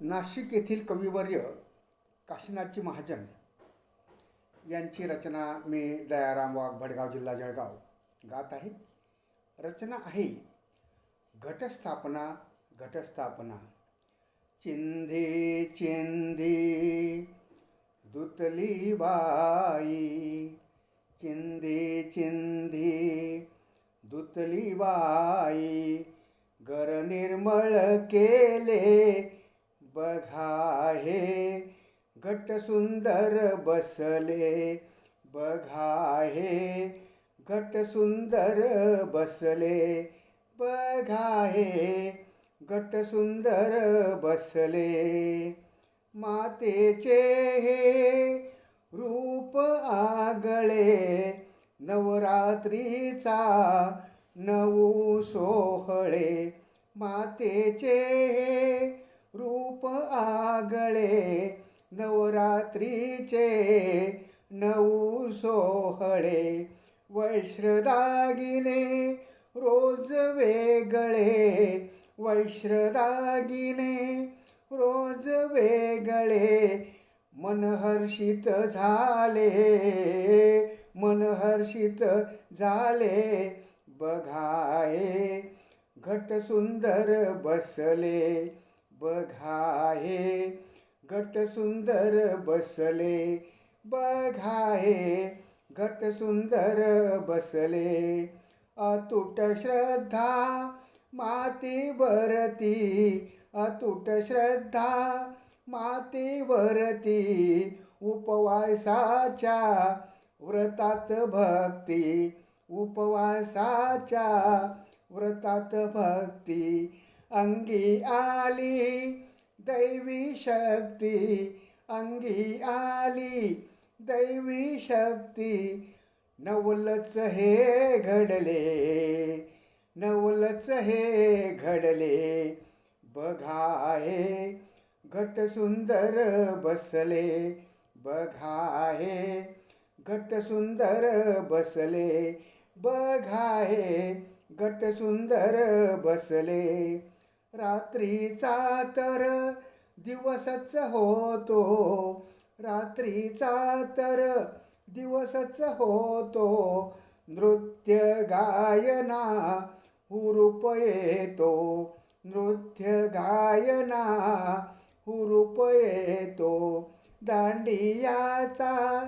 नाशिक येथील कविवर्य काशीनाथजी महाजन यांची रचना मी दयाराम वाघ भडगाव जिल्हा जळगाव गात आहे. रचना आहे घटस्थापना घटस्थापना. चिंधी चिंधी दुतली बाई. चिंधी चिंधी दुतली बाई. घर निर्मळ केले बघा हे घट सुंदर बसले. बघा हे घट सुंदर बसले. बघा हे घट सुंदर बसले. मातेचे हे रूप आगळे नवरात्रीचा नऊ सोहळे. मातेचे हे आगळे नवरात्रीचे नऊ सोहळे वैश्रदागिने रोज वेगळे वैश्रदागिने रोज वेगळे मनहर्षित झाले मनहर्षित झाले बघाये घट सुंदर बसले. बघाये घट सुंदर बसले. बघाये घट सुंदर बसले. अतुट श्रद्धा मातीवरती अतुट श्रद्धा मातेवरती उपवासाच्या व्रतात भक्ती उपवासाच्या व्रतात भक्ती. अंगी आली दैवी शक्ती अंगी आली दैवी शक्ती नवलच हे घडले नवलच हे घडले बघाये घट सुंदर बसले बघाये घट सुंदर बसले बघाये घट सुंदर बसले रात्रीचा तर दिवसच होतो. रात्रीचा तर दिवसच होतो. नृत्य गायना हुरूप येतो. नृत्य गायना हुरूप येतो. दांडियाचा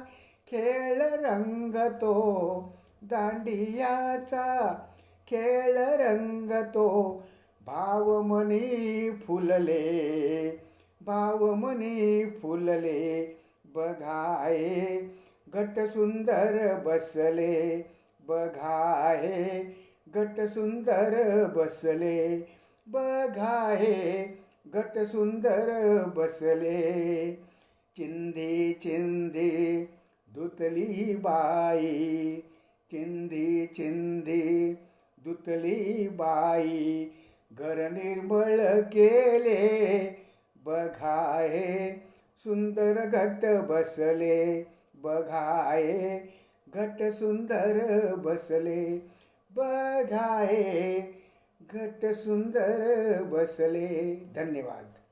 खेळ रंगतो. दांडियाचा खेळ रंगतो. भावमनी फुलले भावमनी फुलले बघाये घट सुंदर बसले बघाये घट सुंदर बसले बघाये घट सुंदर बसले. चिंधी चिंधी दुतली बाई चिंधी चिंधी दुतली बाई घर निर्मळ केले. बघाये सुंदर घट बसले. बघाये घट सुंदर बसले. बघाये घट सुंदर बसले. धन्यवाद.